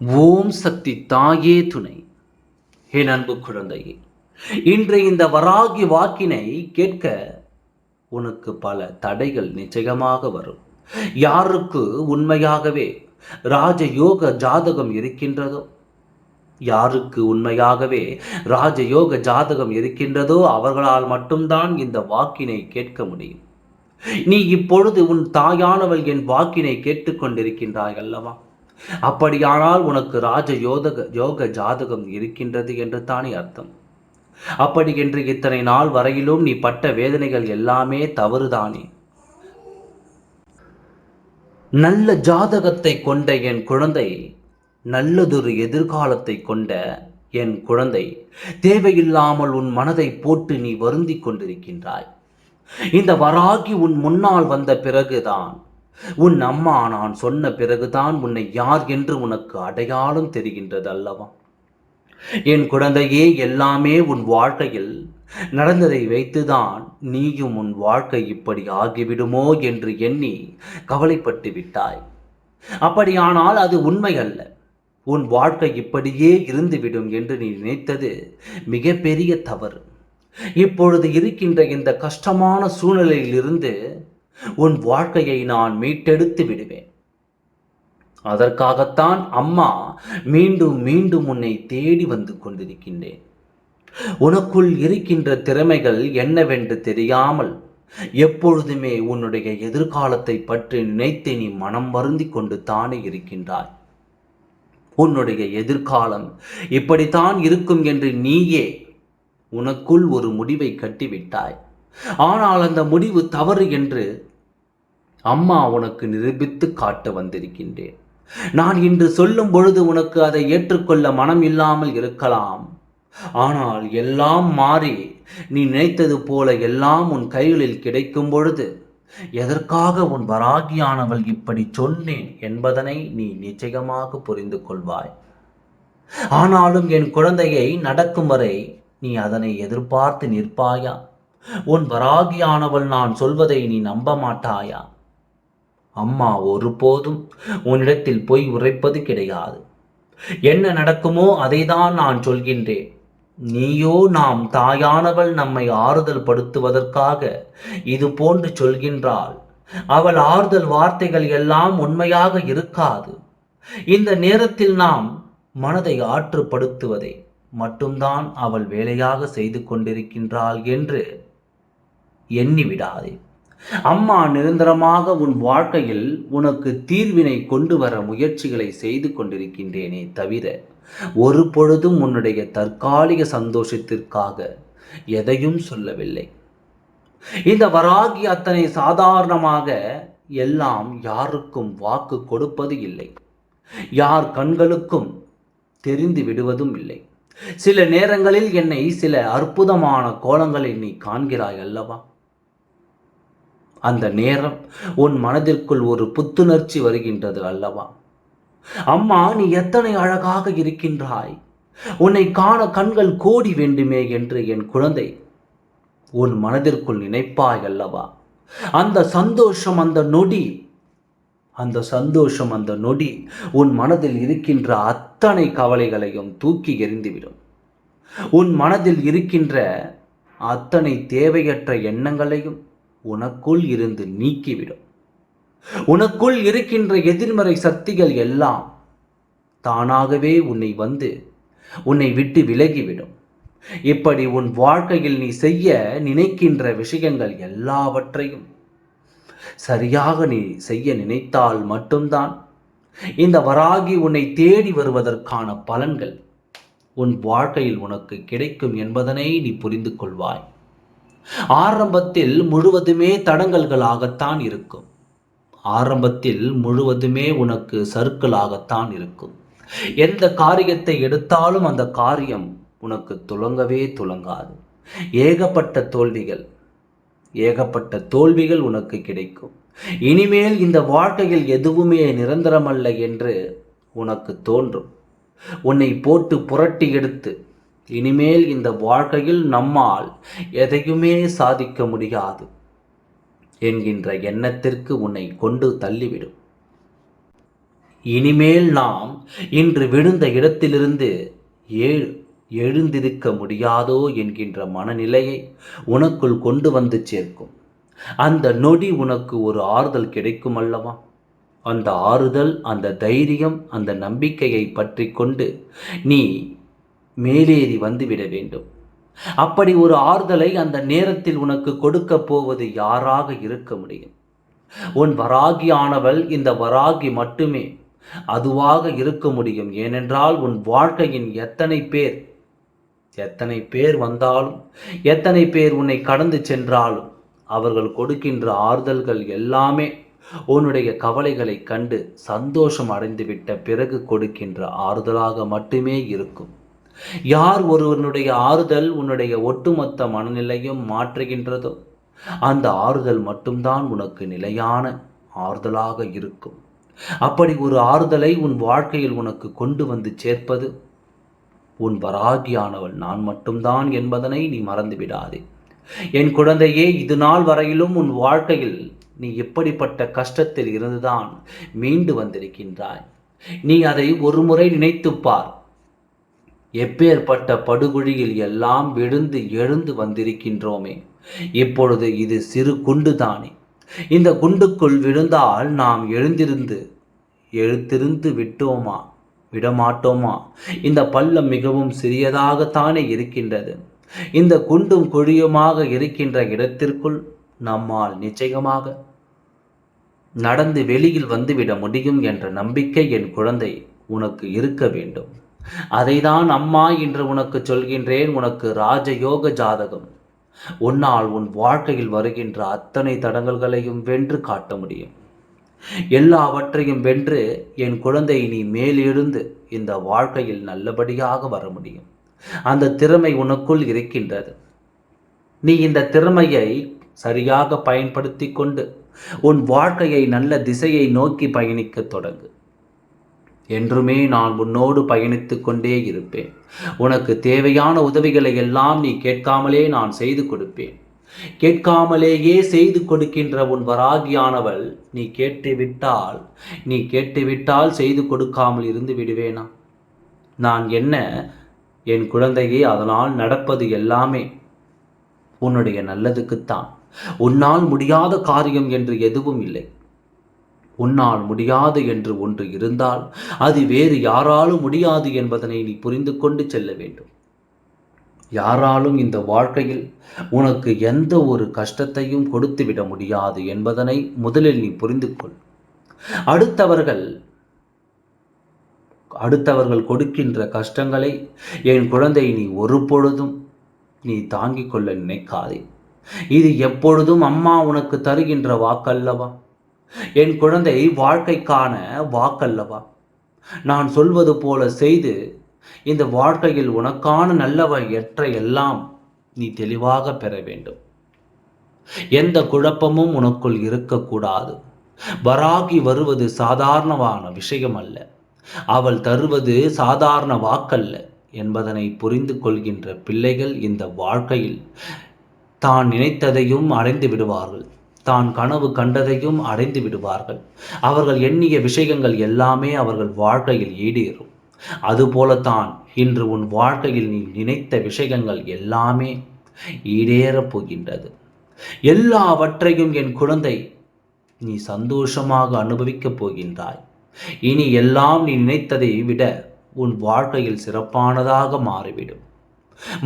ஓம் சக்தி தாயே துணை. என் அன்பு குழந்தையே இன்று இந்த வராகி வாக்கினை கேட்க உனக்கு பல தடைகள் நிச்சயமாக வரும். யாருக்கு உண்மையாகவே ராஜயோக ஜாதகம் இருக்கின்றதோ? யாருக்கு உண்மையாகவே ராஜயோக ஜாதகம் இருக்கின்றதோ அவர்களால் மட்டும்தான் இந்த வாக்கினை கேட்க முடியும். நீ இப்பொழுது உன் தாயானவள் என் வாக்கினை கேட்டுக்கொண்டிருக்கின்றாய் அல்லவா? அப்படியானால் உனக்கு ராஜ யோதக யோக ஜாதகம் இருக்கின்றது என்று தானே அர்த்தம். அப்படி என்று இத்தனை நாள் வரையிலும் நீ பட்ட வேதனைகள் எல்லாமே தவறுதானே. நல்ல ஜாதகத்தை கொண்ட என் குழந்தை நல்லதொரு எதிர்காலத்தை கொண்ட என் குழந்தை தேவையில்லாமல் உன் மனதை போட்டு நீ வருந்திக் கொண்டிருக்கின்றாய். இந்த வராகி உன் முன்னால் வந்த பிறகுதான் உன் அம்மா நான் சொன்ன பிறகுதான் உன்னை யார் என்று உனக்கு அடையாளம் தெரிகின்றது அல்லவா? என் குழந்தையே எல்லாமே உன் வாழ்க்கையில் நடந்ததை வைத்துதான் நீயும் உன் வாழ்க்கை இப்படி ஆகிவிடுமோ என்று எண்ணி கவலைப்பட்டு விட்டாய். அப்படியானால் அது உண்மை அல்ல. உன் வாழ்க்கை இப்படியே இருந்துவிடும் என்று நீ நினைத்தது மிகப்பெரிய தவறு. இப்பொழுது இருக்கின்ற இந்த கஷ்டமான சூழ்நிலையிலிருந்து உன் வாழ்க்கையை நான் மீட்டெடுத்து விடுவேன். அதற்காகத்தான் அம்மா மீண்டும் மீண்டும் உன்னை தேடி வந்து கொண்டிருக்கின்றேன். உனக்குள் இருக்கின்ற திறமைகள் என்னவென்று தெரியாமல் எப்பொழுதுமே உன்னுடைய எதிர்காலத்தை பற்றி நினைத்து நீ மனம் வருந்தி கொண்டு தானே இருக்கின்றாய். உன்னுடைய எதிர்காலம் இப்படித்தான் இருக்கும் என்று நீயே உனக்குள் ஒரு முடிவை கட்டிவிட்டாய். ஆனால் அந்த முடிவு தவறு என்று அம்மா உனக்கு நிரூபித்து காட்ட வந்திருக்கின்றேன். நான் இன்று சொல்லும் பொழுது உனக்கு அதை ஏற்றுக்கொள்ள மனம் இல்லாமல் இருக்கலாம். ஆனால் எல்லாம் மாறி நீ நினைத்தது போல எல்லாம் உன் கைகளில் கிடைக்கும் பொழுது எதற்காக உன் வராகியானவள் இப்படி சொன்னேன் என்பதனை நீ நிச்சயமாக புரிந்து கொள்வாய். ஆனாலும் என் குழந்தையை நடக்கும் வரை நீ அதனை எதிர்பார்த்து நிற்பாயா? உன் வராகியானவள் நான் சொல்வதை நீ நம்ப மாட்டாயா? அம்மா ஒருபோதும் உன்னிடத்தில் போய் உரைப்பது கிடையாது. என்ன நடக்குமோ அதைதான் நான் சொல்கின்றேன். நீயோ நாம் தாயானவள் நம்மை ஆறுதல் படுத்துவதற்காக இது போன்று சொல்கின்றாள். அவள் ஆறுதல் வார்த்தைகள் எல்லாம் உண்மையாக இருக்காது. இந்த நேரத்தில் நாம் மனதை ஆற்றுப்படுத்துவதை மட்டும்தான் அவள் வேலையாக செய்து கொண்டிருக்கின்றாள் என்று எண்ணிவிடாதே அம்மா நிரந்தரமாக உன் வாழ்க்கையில் உனக்கு தீர்வினை கொண்டு வர முயற்சிகளை செய்து கொண்டிருக்கின்றேனே தவிர ஒரு பொழுதும் உன்னுடைய தற்காலிக சந்தோஷத்திற்காக எதையும் சொல்லவில்லை. இந்த வராகி அத்தனை சாதாரணமாக எல்லாம் யாருக்கும் வாக்கு கொடுப்பது இல்லை. யார் கண்களுக்கும் தெரிந்து விடுவதும் இல்லை. சில நேரங்களில் என்னை சில அற்புதமான கோலங்களை நீ காண்கிறாய் அல்லவா? அந்த நேரம் உன் மனதிற்குள் ஒரு புத்துணர்ச்சி வருகின்றது அல்லவா? அம்மா நீ எத்தனை அழகாக இருக்கின்றாய்? உன்னை காண கண்கள் கோடி வேண்டுமே என்று என் குழந்தை உன் மனதிற்குள் நினைப்பாய் அல்லவா? அந்த சந்தோஷம் அந்த நொடி அந்த சந்தோஷம் அந்த நொடி உன் மனதில் இருக்கின்ற அத்தனை கவலைகளையும் தூக்கி எறிந்துவிடும். உன் மனதில் இருக்கின்ற அத்தனை தேவையற்ற எண்ணங்களையும் உனக்குள் இருந்து நீக்கிவிடும். உனக்குள் இருக்கின்ற எதிர்மறை சக்திகள் எல்லாம் தானாகவே உன்னை வந்து உன்னை விட்டு விலகிவிடும். இப்படி உன் வாழ்க்கையில் நீ செய்ய நினைக்கின்ற விஷயங்கள் எல்லாவற்றையும் சரியாக நீ செய்ய நினைத்தால் மட்டும்தான் இந்த வராகி உன்னை தேடி வருவதற்கான பலன்கள் உன் வாழ்க்கையில் உனக்கு கிடைக்கும் என்பதனை நீ புரிந்து கொள்வாய். ஆரம்பத்தில் முழுவதுமே தடங்கல்களாகத்தான் இருக்கும். ஆரம்பத்தில் முழுவதுமே உனக்கு சருக்களாகத்தான் இருக்கும். எந்த காரியத்தை எடுத்தாலும் அந்த காரியம் உனக்கு துளங்கவே துளங்காது. ஏகப்பட்ட தோல்விகள் ஏகப்பட்ட தோல்விகள் உனக்கு கிடைக்கும். இனிமேல் இந்த வாழ்க்கையில் எதுவுமே நிரந்தரமல்ல என்று உனக்கு தோன்றும். உன்னை போட்டு புரட்டி எடுத்து இனிமேல் இந்த வாழ்க்கையில் நம்மால் எதையுமே சாதிக்க முடியாது என்கின்ற எண்ணத்திற்கு உன்னை கொண்டு தள்ளிவிடும். இனிமேல் நாம் இன்று விழுந்த இடத்திலிருந்து ஏழு எழுந்திருக்க முடியாதோ என்கின்ற மனநிலையை உனக்குள் கொண்டு வந்து சேர்க்கும். அந்த நொடி உனக்கு ஒரு ஆறுதல் கிடைக்கும் அல்லவா? அந்த ஆறுதல் அந்த தைரியம் அந்த நம்பிக்கையை பற்றி கொண்டு நீ மேலேறி வந்துவிட வேண்டும். அப்படி ஒரு ஆறுதலை அந்த நேரத்தில் உனக்கு கொடுக்க போவது யாராக இருக்க முடியும்? உன் வராகி ஆனவள் இந்த வராகி மட்டுமே அதுவாக இருக்க முடியும். ஏனென்றால் உன் வாழ்க்கையின் எத்தனை பேர் எத்தனை பேர் வந்தாலும் எத்தனை பேர் உன்னை கடந்து சென்றாலும் அவர்கள் கொடுக்கின்ற ஆறுதல்கள் எல்லாமே உன்னுடைய கவலைகளை கண்டு சந்தோஷம் அடைந்துவிட்ட பிறகு கொடுக்கின்ற ஆறுதலாக மட்டுமே இருக்கும். யார் ஒருவனுடைய ஆறுதல் உன்னுடைய ஒட்டுமொத்த மனநிலையும் மாற்றுகின்றதோ அந்த ஆறுதல் மட்டும்தான் உனக்கு நிலையான ஆறுதலாக இருக்கும். அப்படி ஒரு ஆறுதலை உன் வாழ்க்கையில் உனக்கு கொண்டு வந்து சேர்ப்பது உன் வராகியானவள் நான் மட்டும்தான் என்பதனை நீ மறந்துவிடாதே. என் குழந்தையே இது நாள் வரையிலும் உன் வாழ்க்கையில் நீ எப்படிப்பட்ட கஷ்டத்தில் இருந்துதான் மீண்டு வந்திருக்கின்றாய். நீ அதை ஒரு முறை நினைத்துப்பார் எப்பேற்பட்ட படுகொழியில் எல்லாம் விழுந்து எழுந்து வந்திருக்கின்றோமே இப்பொழுது இது சிறு குண்டு தானே. இந்த குண்டுக்குள் விழுந்தால் நாம் எழுந்திருந்து எழுத்திருந்து விட்டோமா விடமாட்டோமா? இந்த பள்ளம் மிகவும் சிறியதாகத்தானே இருக்கின்றது. இந்த குண்டும் குழியுமாக இருக்கின்ற இடத்திற்குள் நம்மால் நிச்சயமாக நடந்து வெளியில் வந்துவிட முடியும் என்ற நம்பிக்கை என் குழந்தை உனக்கு இருக்க வேண்டும். அதைதான் அம்மா என்று உனக்கு சொல்கின்றேன் உனக்கு ராஜயோக ஜாதகம். உன்னால் உன் வாழ்க்கையில் வருகின்ற அத்தனை தடங்கல்களையும் வென்று காட்ட முடியும். எல்லாவற்றையும் வென்று என் குழந்தை நீ மேலெழுந்து இந்த வாழ்க்கையில் நல்லபடியாக வர முடியும். அந்த திறமை உனக்குள் இருக்கின்றது. நீ இந்த திறமையை சரியாக பயன்படுத்தி கொண்டு உன் வாழ்க்கையை நல்ல திசையை நோக்கி பயணிக்க தொடங்கு. என்றுமே நான் உன்னோடு பயணித்து கொண்டே இருப்பேன். உனக்கு தேவையான உதவிகளை எல்லாம் நீ கேட்காமலே நான் செய்து கொடுப்பேன். கேட்காமலேயே செய்து கொடுக்கின்ற உன் வராகியானவள் நீ கேட்டுவிட்டால் நீ கேட்டுவிட்டால் செய்து கொடுக்காமல் இருந்து விடுவேனா? நான் என்ன என் குழந்தையே அதனால் நடப்பது எல்லாமே? உன்னுடைய நல்லதுக்குத்தான். உன்னால் முடியாத காரியம் என்று எதுவும் இல்லை. உன்னால் முடியாது என்று ஒன்று இருந்தால் அது வேறு யாராலும் முடியாது என்பதனை நீ புரிந்து கொண்டு செல்ல வேண்டும். யாராலும் இந்த வாழ்க்கையில் உனக்கு எந்த ஒரு கஷ்டத்தையும் கொடுத்துவிட முடியாது என்பதனை முதலில் நீ புரிந்து கொள். அடுத்தவர்கள் அடுத்தவர்கள் கொடுக்கின்ற கஷ்டங்களை என் குழந்தை நீ ஒரு பொழுதும் நீ தாங்கிக் கொள்ள நினைக்காதே. இது எப்பொழுதும் அம்மா உனக்கு தருகின்ற வாக்கல்லவா? என் குழந்தை வாழ்க்கைக்கான வாக்கல்லவா? நான் சொல்வது போல செய்து இந்த வாழ்க்கையில் உனக்கான நல்லவை எற்ற எல்லாம் நீ தெளிவாக பெற வேண்டும். எந்த குழப்பமும் உனக்குள் இருக்கக்கூடாது. வராகி வருவது சாதாரணமான விஷயம் அல்ல அவள் தருவது சாதாரண வாக்கல்ல என்பதனை புரிந்து கொள்கின்ற பிள்ளைகள் இந்த வாழ்க்கையில் தான் நினைத்ததையும் அடைந்து விடுவார்கள். தான் கனவு கண்டதையும் அடைந்து விடுவார்கள். அவர்கள் எண்ணிய விஷயங்கள் எல்லாமே அவர்கள் வாழ்க்கையில் ஈடேறும். அதுபோலத்தான் இன்று உன் வாழ்க்கையில் நீ நினைத்த விஷயங்கள் எல்லாமே ஈடேறப் போகின்றது. எல்லாவற்றையும் என் குழந்தை நீ சந்தோஷமாக அனுபவிக்கப் போகின்றாய். இனி எல்லாம் நீ நினைத்ததை விட உன் வாழ்க்கையில் சிறப்பானதாக மாறிவிடும்.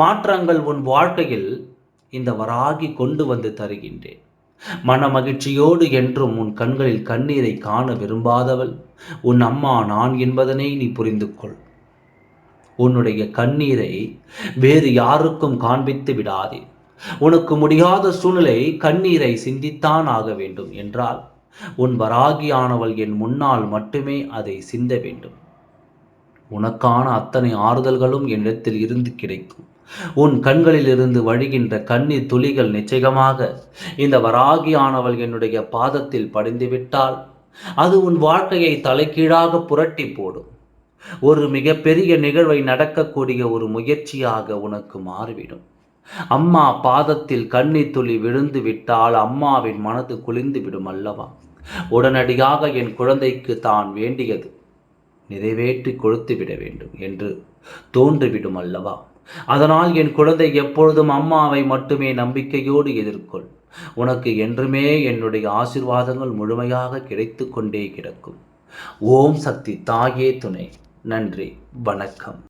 மாற்றங்கள் உன் வாழ்க்கையில் இந்த வராகி கொண்டு வந்து தருகின்றேன். மன மகிழ்ச்சியோடு என்றும் உன் கண்களில் கண்ணீரை காண விரும்பாதவள். உன் அம்மா நான் என்பதனை நீ புரிந்து கொள் உன்னுடைய கண்ணீரை வேறு யாருக்கும் காண்பித்து விடாதே. உனக்கு முடியாத சூழ்நிலை கண்ணீரை சிந்தித்தான் ஆக வேண்டும் என்றால் உன் வராகியானவள் என் முன்னால் மட்டுமே அதை சிந்த வேண்டும். உனக்கான அத்தனை ஆறுதல்களும் என்னிடத்தில் இருந்து கிடைக்கும். உன் கண்களிலிருந்து வழிகின்ற கண்ணீர் துளிகள் நிச்சயமாக இந்த வராகியானவள் என்னுடைய பாதத்தில் படிந்துவிட்டால் அது உன் வாழ்க்கையை தலைகீழாக புரட்டி போடும். ஒரு மிகப்பெரிய நிகழ்வை நடக்கக்கூடிய ஒரு முயற்சியாக உனக்கு மாறிவிடும். அம்மா பாதத்தில் கண்ணீர் துளி விழுந்து விட்டால் அம்மாவின் மனது குளிந்து விடும் அல்லவா? உடனடியாக என் குழந்தைக்கு தான் வேண்டியது. நிறைவேற்றி கொடுத்து விட வேண்டும் என்று தோன்றிவிடும் அல்லவா? அதனால் என் குழந்தை எப்பொழுதும் அம்மாவை மட்டுமே நம்பிக்கையோடு எதிர்கொள். உனக்கு என்றுமே என்னுடைய ஆசிர்வாதங்கள் முழுமையாக கிடைத்து கொண்டே கிடக்கும். ஓம் சக்தி தாயே துணை. நன்றி. வணக்கம்.